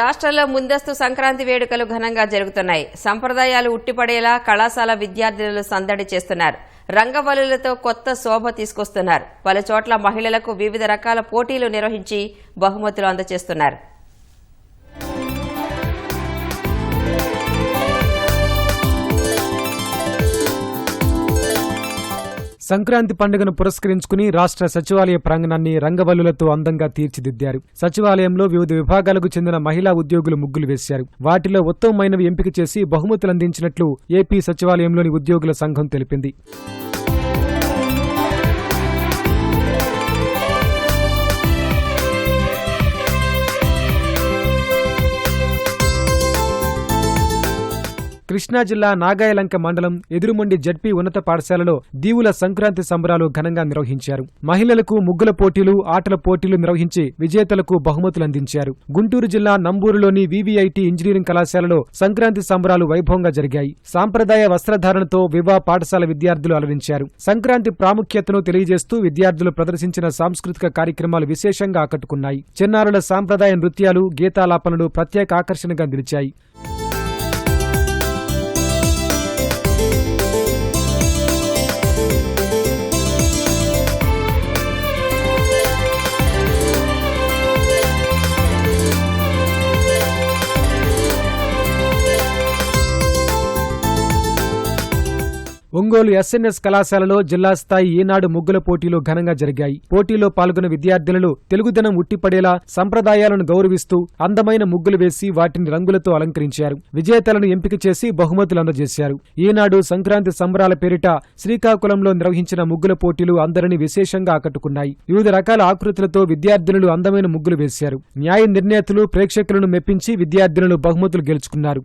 రాష్ట్రంలో ముందస్తు సంక్రాంతి వేడుకలు ఘనంగా జరుగుతున్నాయి. సంప్రదాయాలు ఉట్టిపడేలా కళాశాల విద్యార్థినులు సందడి చేస్తున్నారు. రంగవల్లులతో కొత్త శోభ తీసుకొస్తున్నారు. పలుచోట్ల మహిళలకు వివిధ రకాల పోటీలు నిర్వహించి బహుమతులు అందజేస్తున్నారు. సంక్రాంతి పండుగను పురస్కరించుకుని రాష్ట్ర సచివాలయ ప్రాంగణాన్ని రంగవల్లులతో అందంగా తీర్చిదిద్దారు. సచివాలయంలో వివిధ విభాగాలకు చెందిన మహిళా ఉద్యోగులు ముగ్గులు వేశారు. వాటిలో ఉత్తమమైనవి ఎంపిక చేసి బహుమతులు అందించినట్లు ఏపీ సచివాలయంలోని ఉద్యోగుల సంఘం తెలిపింది. కృష్ణా జిల్లా నాగాయలంక మండలం ఎదురుమండి జడ్పీ ఉన్నత పాఠశాలలో దీవుల సంక్రాంతి సంబరాలు ఘనంగా నిర్వహించారు. మహిళలకు ముగ్గుల పోటీలు ఆటల పోటీలు నిర్వహించి విజేతలకు బహుమతులు అందించారు. గుంటూరు జిల్లా నంబూరులోని వివిఐటి ఇంజనీరింగ్ కళాశాలలో సంక్రాంతి సంబరాలు వైభవంగా జరిగాయి. సాంప్రదాయ వస్త్రధారణతో వివా పాఠశాల విద్యార్థులు అలరించారు. సంక్రాంతి ప్రాముఖ్యతను తెలియజేస్తూ విద్యార్థులు ప్రదర్శించిన సాంస్కృతిక కార్యక్రమాలు విశేషంగా ఆకట్టుకున్నాయి. చిన్నారుల సాంప్రదాయ నృత్యాలు గీతాలాపనలు ప్రత్యేక ఆకర్షణగా నిలిచాయి. ఒంగోలు ఎస్ఎన్ఎస్ కళాశాలలో జిల్లా స్థాయి ఈనాడు ముగ్గుల పోటీలు ఘనంగా జరిగాయి. పోటీలో పాల్గొన్న విద్యార్థినులు తెలుగుదనం ఉట్టిపడేలా సంప్రదాయాలను గౌరవిస్తూ అందమైన ముగ్గులు వేసి వాటిని రంగులతో అలంకరించారు. విజేతలను ఎంపిక చేసి బహుమతులు అందజేశారు. ఈనాడు సంక్రాంతి సంబరాల పేరిట శ్రీకాకుళంలో నిర్వహించిన ముగ్గుల పోటీలు అందరినీ విశేషంగా ఆకట్టుకున్నాయి. వివిధ రకాల ఆకృతులతో విద్యార్థినులు అందమైన ముగ్గులు వేశారు. న్యాయ నిర్ణేతలు ప్రేక్షకులను మెప్పించి విద్యార్థినులు బహుమతులు గెలుచుకున్నారు.